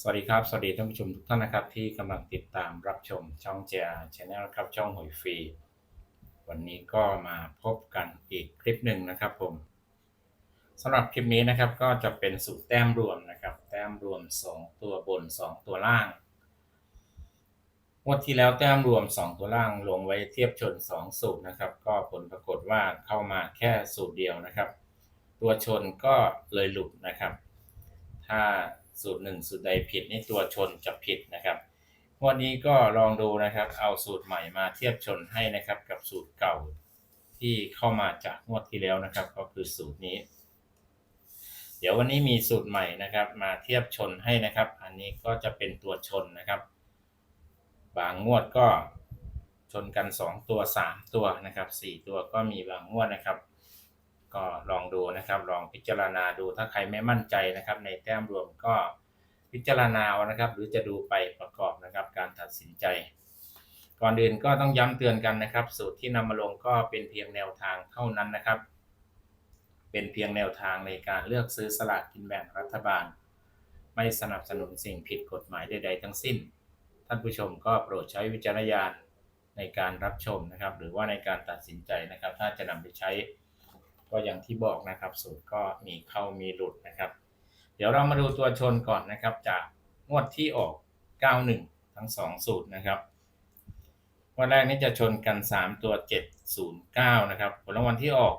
สวัสดีครับ สวัสดีท่านผู้ชมทุกท่านนะครับ ที่กำลังติดตามรับชมช่อง JR Channel ครับช่องหวยฟรี วันนี้ก็มาพบกันอีกคลิปหนึ่งนะครับผมสำหรับคลิปนี้นะครับก็จะเป็นสูตรแต้มรวมนะครับ แต้มรวม 2 ตัวบน 2 ตัวล่างงวดที่แล้วแต้มรวม 2 ตัวล่างลงไว้เทียบชน 2 สูตรนะครับ ก็ผลปรากฏว่าเข้ามาแค่สูตรเดียวนะครับ ตัวชนก็เลยหลุดนะครับ ถ้า สูตรหนึ่งสูตรใดผิดนี่ตัวชนจะผิดนะครับงวันนี้ก็ลองดูนะครับ เอาสูตรใหม่มาเทียบชนให้นะครับ กับสูตรเก่าที่เข้ามาจากงวดที่แล้วนะครับ ก็คือสูตรนี้ เดี๋ยววันนี้มีสูตรใหม่นะครับ มาเทียบชนให้นะครับ อันนี้ก็จะเป็นตัวชนนะครับ บางงวดก็ชนกัน 2 ตัว 3 ตัวนะครับ 4 ตัวก็มีบางงวดนะครับ ก็ลองดูนะครับลองพิจารณาดูถ้าใครไม่มั่นใจนะครับ ในแต้มรวมก็พิจารณาเอานะครับ หรือจะดูไปประกอบนะครับการตัดสินใจ ก่อนอื่นก็ต้องย้ำเตือนกันนะครับ สูตรที่นำมาลงก็เป็นเพียงแนวทางเท่านั้นนะครับ เป็นเพียงแนวทางในการเลือกซื้อสลากกินแบ่งรัฐบาล ไม่สนับสนุนสิ่งผิดกฎหมายใด ๆ ทั้งสิ้น ท่านผู้ชมก็โปรดใช้วิจารณญาณในการรับชมนะครับ หรือว่าในการตัดสินใจนะครับ ถ้าจะนำไปใช้ ก็อย่างที่บอกนะครับ สูตรก็มีเข้ามีหลุดนะครับ เดี๋ยวเรามาดูตัวชนก่อนนะครับ จากงวดที่ออก 91 ทั้ง 2 สูตรนะครับวันแรกนี้จะชนกัน 3 ตัว 709 นะครับ ผลรางวัลที่ออก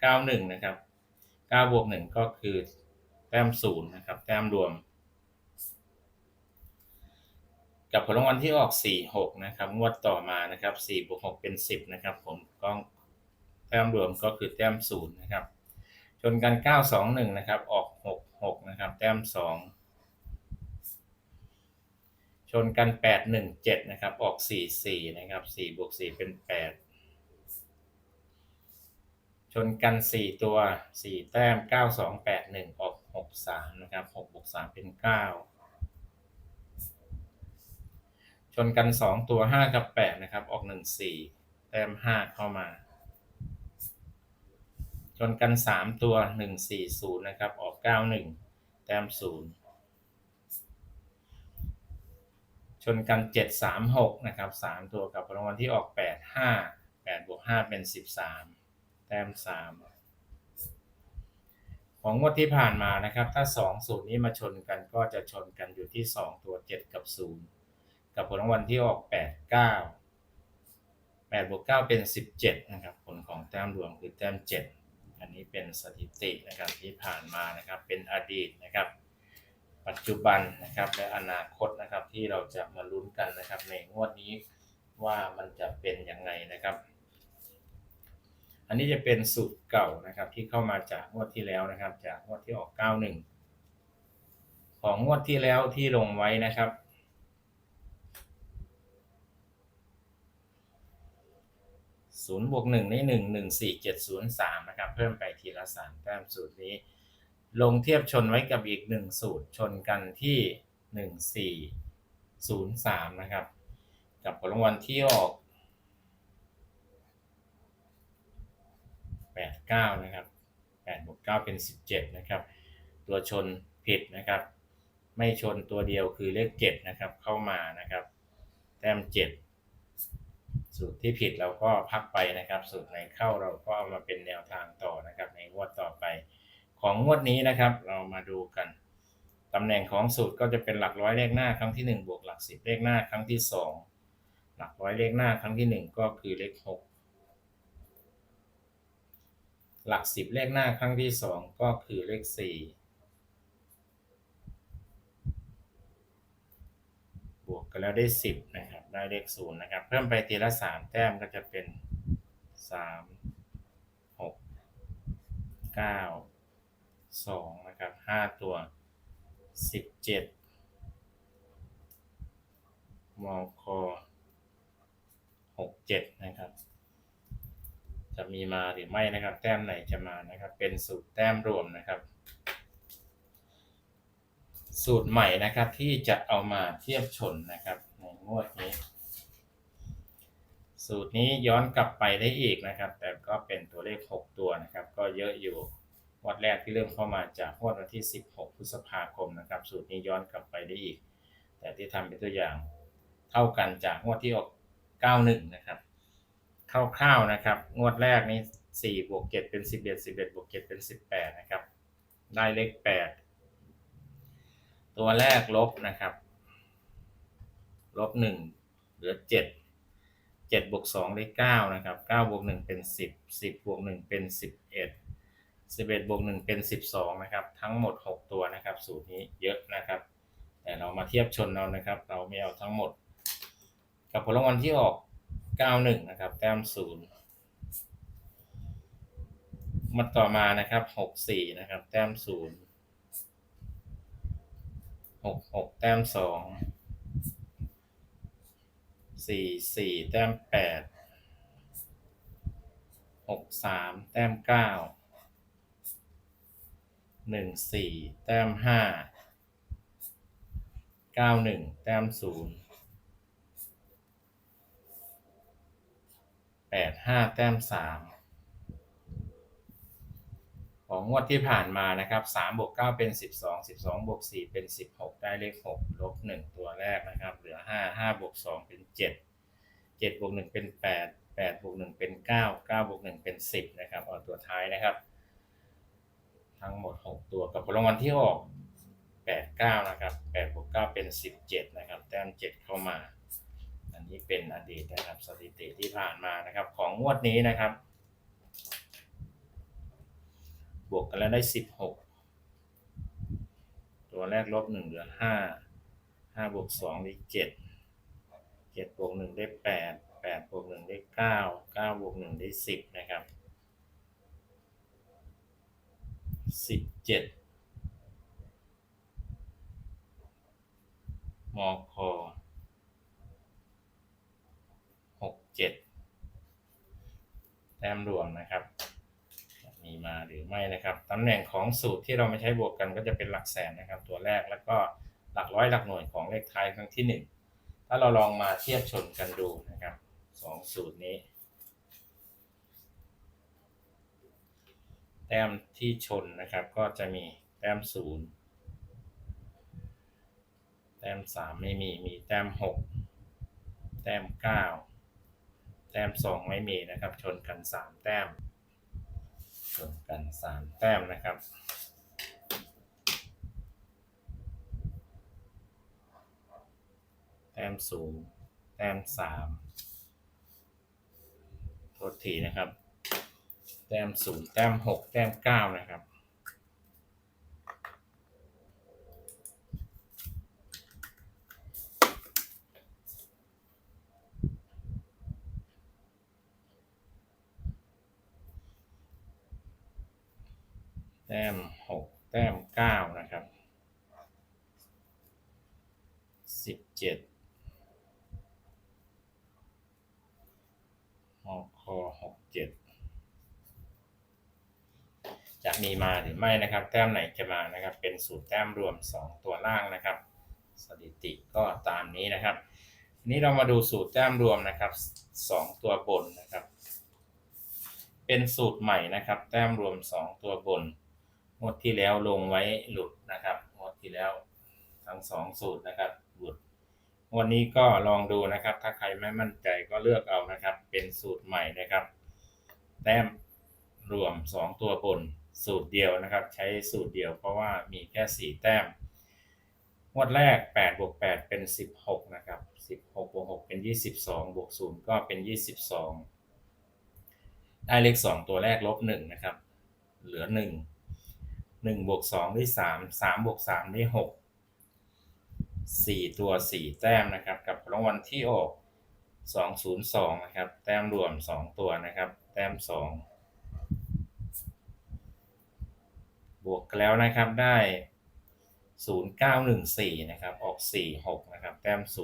91 นะครับ 9 บวก 1 ก็คือแต้ม 0 นะครับ แต้มรวม กับผลรางวัลที่ออก 46 นะครับ งวดต่อมานะครับ 4 บวก 6 เป็น 10 นะครับ ผมก็ แต้มรวมก็คือแต้มศูนย์นะครับ ชนกัน 921 นะครับ ออก 66 นะครับ แต้ม 2 ชนกัน 817 นะครับ ออก 44 นะครับ 4 บวก 4 เป็น 8 ชนกัน 4 ตัว 4 แต้ม 9281 ออก 63 นะครับ 6 บวก 3 เป็น 9ชนกัน 2 ตัว 5 กับ 8 นะครับ ออก 14 แต้ม 5 เข้ามา ชนกัน 3 ตัว 140 นะครับ ออก 91 แต้ม 0 ชนกัน 736 นะครับ 3 ตัวกับรางวัลที่ออก 85 8บวก5เป็น 13 แต้ม 3 ของงวดที่ผ่านมานะครับ ถ้า 2 สูตรนี้มาชนกันก็จะชนกันอยู่ที่ 2 ตัว 7 กับ 0 กับผลรางวัลที่ออก 8 9 8บวก9เป็น 17 นะครับ ผลของแต้มรวมคือแต้ม 7 อันนี้เป็นสถิตินะครับที่ผ่านมานะครับ เป็นอดีตนะครับ ปัจจุบันนะครับและอนาคตนะครับที่เราจะมาลุ้นกันนะครับ ในงวดนี้ว่ามันจะเป็นยังไงนะครับ อันนี้จะเป็นสูตรเก่านะครับที่เข้ามาจากงวดที่แล้วนะครับ จากงวดที่ออก 91 ของงวดที่แล้วที่ลงไว้นะครับ ศูนย์บวกหนึ่งนี่หนึ่งหนึ่งสี่เจ็ดศูนย์สามนะครับ เพิ่มไปทีละสามแต้มสูตรนี้ ลงเทียบชนไว้กับอีกหนึ่งสูตรชนกันที่หนึ่งสี่ศูนย์สามนะครับ กับผลรางวัลที่ออกแปดเก้านะครับแปดบวกเก้าเป็นสิบเจ็ดนะครับ ตัวชนผิดนะครับ ไม่ชนตัวเดียวคือเลขเจ็ดนะครับเข้ามานะครับ แต้มเจ็ด สูตรที่ผิดเราก็พักไปนะครับ สูตรไหนเข้าเราก็เอามาเป็นแนวทางต่อนะครับ ในงวดต่อไป ของงวดนี้นะครับ เรามาดูกันตำแหน่งของสูตรก็จะเป็นหลักร้อยเลขหน้าครั้งที่1บวกหลักสิบเลขหน้าครั้งที่ 2 หลักร้อยเลขหน้าครั้งที่ 1 ก็คือเลข 6 หลักสิบเลขหน้าครั้งที่ 2 ก็คือเลข 4 บว กกันแล้วได้ 10 นะครับ ได้เลข0นะครับ เพิ่มไปทีละ 3 แต้มก็จะเป็น 3 6 9 2 นะครับ 5 ตัว 17มอคอ67 นะครับ จะมีมาหรือไม่นะครับ แต้มไหนจะมานะครับ เป็นสูตรแต้มรวมนะครับ สูตรใหม่นะครับที่จะเอามาเทียบชนนะครับในงวดนี้ สูตรนี้ย้อนกลับไปได้อีกนะครับ แต่ก็เป็นตัวเลข 6 ตัวนะครับ ก็เยอะอยู่งวดแรกที่เริ่มเข้ามาจากงวดวันที่ 16 พฤษภาคมนะครับ สูตรนี้ย้อนกลับไปได้อีก แต่ที่ทำเป็นตัวอย่างเท่ากันจากงวดที่ออก91 นะครับคร่าวๆนะครับ งวดแรกนี้4บวก7เป็น 11 11บวก7เป็น 18 นะครับ ได้เลข 8 ตัวแรกลบนะครับ ลบ1เหลือ7 7บวก2ได้9นะครับ9บวก1เป็น10 10บบวก1เป็น11 11บเอ็ดบวก1เป็น12นะครับ ทั้งหมด6ตัวนะครับ สูตรนี้เยอะนะครับ แต่เรามาเทียบชนเรานะครับ เราไม่เอาทั้งหมด กับผลรางวัลที่ออก91นะครับแต้ม0มาต่อมานะครับ64นะครับแต้มศูนย์ 0 66แต้ม2สี่สี่แต้มแปดหกสามแต้มเก้าหนึ่งสี่แต้มห้าเก้าหนึ่งแต้มศูนย์แปดห้าแต้มสาม ของงวดที่ผ่านมานะครับสามบวกเก้าเป็นสิบสองสิบสองบวกสี่เป็นสิบหกได้เลขหกลบหนึ่งตัวแรกนะครับ เหลือห้าห้าบวกสองเป็นเจ็ดเจ็ดบวกหนึ่งเป็นแปดแปดบวกหนึ่งเป็นเก้าเก้าบวกหนึ่งเป็นสิบนะครับเอาตัวท้ายนะครับ ทั้งหมดหกตัวกับผลรางวัลที่ออกแปดเก้านะครับแปดบวกเก้าเป็นสิบเจ็ดนะครับแต้มเจ็ดเข้ามา อันนี้เป็นอดีตนะครับสถิติที่ผ่านมานะครับของงวดนี้นะครับ บวกกันแล้วได้สิบหกตัวแรกลบหนึ่งเหลือห้าห้าบวกสองได้เจ็ดเจ็ดบวกหนึ่งได้แปดแปดบวกหนึ่งได้เก้าเก้าบวกหนึ่งได้สิบนะครับสิบเจ็ดมคหกเจ็ดแต้มรวมนะครับ มาหรือไม่นะครับตำแหน่งของสูตรที่เราไม่ใช้บวกกันก็จะเป็นหลักแสนนะครับ ตัวแรกแล้วก็หลักร้อยหลักหน่วยของเลขท้ายครั้งที่หนึ่งถ้าเราลองมาเทียบชนกันดูนะครับสองสูตรนี้ แต้มที่ชนนะครับก็จะมีแต้มศูนย์แต้มสามไม่มีมีแต้มหกแต้มเก้าแต้มสองไม่มีนะครับ ชนกันสามแต้ม วนกันสามแต้มนะครับแต้มสูงแต้มสามโทษทีนะครับ แต้มศูนย์แต้มหกแต้มเก้านะครับ แต้มหกแต้มเก้านะครับสิบเจ็ดมคหกเจ็ดจะมีมาหรือไม่นะครับ แต้มไหนจะมานะครับ เป็นสูตรแต้มรวม 2 ตัวล่างนะครับ สถิติก็ตามนี้นะครับทีนี้เรามาดูสูตรแต้มรวมนะครับ 2 ตัวบนนะครับ เป็นสูตรใหม่นะครับ แต้มรวม 2 ตัวบน งวดที่แล้วลงไว้หลุดนะครับงวดที่แล้วทั้งสองสูตรนะครับหลุดงวดนี้ก็ลองดูนะครับ ถ้าใครไม่มั่นใจก็เลือกเอานะครับ เป็นสูตรใหม่นะครับ แต้มรวม 2 ตัวบนสูตรเดียวนะครับ ใช้สูตรเดียวเพราะว่ามีแค่ 4 แต้มงวดแรก8บวก8เป็น 16 นะครับ 16บวก6เป็น 22บวก0ก็เป็น 22 ได้เลข 2 ตัวแรกลบ1นะครับ เหลือ 1 1บวก2ได้3 3บวก3ได้6 4ตัว4แต้มนะครับ กับรางวัลที่ออก202นะครับ แต้มรวม2ตัวนะครับ แต้ม2บวกกันแล้วนะครับได้0914นะครับ ออก46นะครับ แต้ม0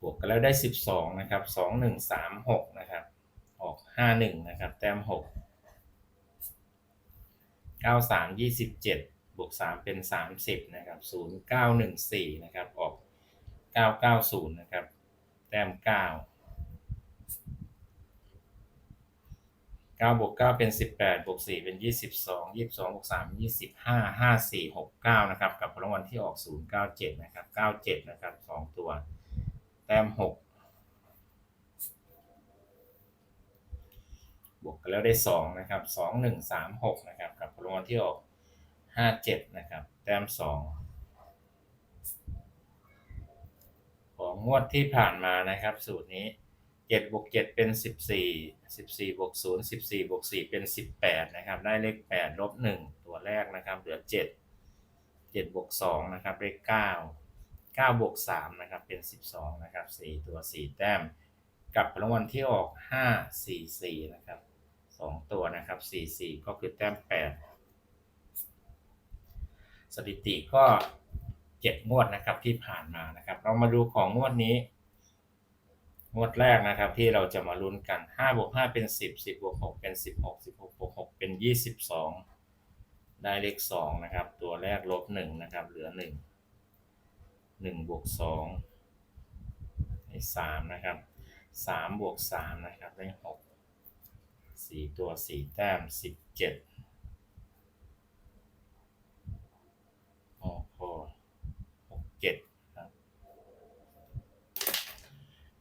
บวกกันแล้วได้ 12 นะครับ 2136 นะครับ ออก51นะครับ แต้ม6 93 27บเจ็ดบวก3เป็น30นะครับ0914นะครับ ออก990นย์นะครับ แต้ม9เก้าบวกเก้าเป็นสิบแปดบวกสี่เป็นยี่สิบสองยี่สิบสองบวกสามยี่สิบห้าห้าสี่หกเก้านะครับ กับรางวัลที่ออกศูนย์เก้าเจ็ดนะครับเก้าเจ็ดนะครับสองตัว แต้มหกบวกกัน แล้วได้สองนะครับสองหนึ่งสามหกนะครับกับรางวัลที่ออกห้าเจ็ดนะครับแต้มสองของงวดที่ผ่านมานะครับ สูตรนี้เจ็ดบวกเจ็ดเป็นสิบสี่สิบสี่บวกศูนย์สิบสี่บวกสี่เป็นสิบแปดนะครับได้เลขแปดลบหนึ่งตัวแรกนะครับเหลือเจ็ดเจ็ดบวกสองนะครับเก้าเก้าบวกสามนะครับเป็นสิบสองนะครับสี่ตัวสี่แต้ม กับรางวัลที่ออกห้าสี่สี่นะครับ สองตัวนะครับสี่สี่ก็คือแต้มแปดสถิติก็เจ็ดงวดนะครับที่ผ่านมานะครับ เรามาดูของงวดนี้งวดแรกนะครับที่เราจะมาลุ้นกัน5บวก5เป็น 10 10บวก6เป็น 16 16บวก6เป็น 22 ได้เลข2นะครับ ตัวแรกลบ1นะครับ เหลือ 1 1บวก2ได้3นะครับ3บวก3นะครับได้6 4ตัว4แต้ม17โอ้โห6 7ครับ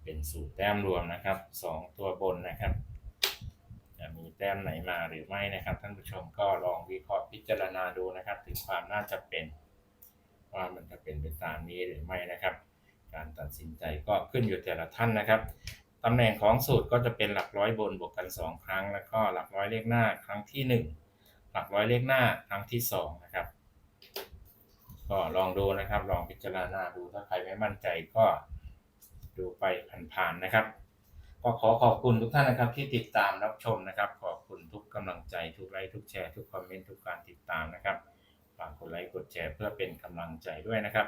เป็นสูตรแต้มรวมนะครับสองตัวบนนะครับ จะมีแต้มไหนมาหรือไม่นะครับ ท่านผู้ชมก็ลองวิเคราะห์พิจารณาดูนะครับ ถึงความน่าจะเป็นว่ามันจะเป็นไปตามนี้หรือไม่นะครับ การตัดสินใจก็ขึ้นอยู่แต่ละท่านนะครับ ตำแหน่งของสูตรก็จะเป็นหลักร้อยบนบวกกัน 2 ครั้ง แล้วก็หลักร้อยเลขหน้าครั้งที่ 1 หลักร้อยเลขหน้าครั้งที่ 2 นะครับ ก็ลองดูนะครับ ลองพิจารณาดูถ้าใครไม่มั่นใจก็ดูไปผ่านๆนะครับ ก็ขอขอบคุณทุกท่านนะครับที่ติดตามรับชมนะครับ ขอบคุณทุกกำลังใจทุกไลค์ทุกแชร์ทุกคอมเมนต์ทุกการติดตามนะครับฝากกดไลค์กดแชร์เพื่อเป็นกำลังใจด้วยนะครับ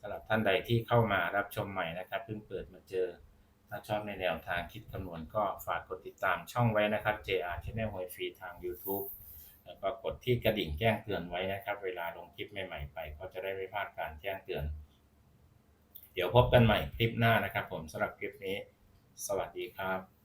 สำหรับท่านใดที่เข้ามารับชมใหม่นะครับเพิ่งเปิดมาเจอ ถ้าชอบในแนวทางคิดคำนวณก็ฝากกดติดตามช่องไว้นะครับ JR Channel หวยฟรีทาง YouTube แล้วก็กดที่กระดิ่งแจ้งเตือนไว้นะครับ เวลาลงคลิปใหม่ๆไปก็จะได้ไม่พลาดการแจ้งเตือน เดี๋ยวพบกันใหม่คลิปหน้านะครับ ผมสำหรับคลิปนี้ สวัสดีครับ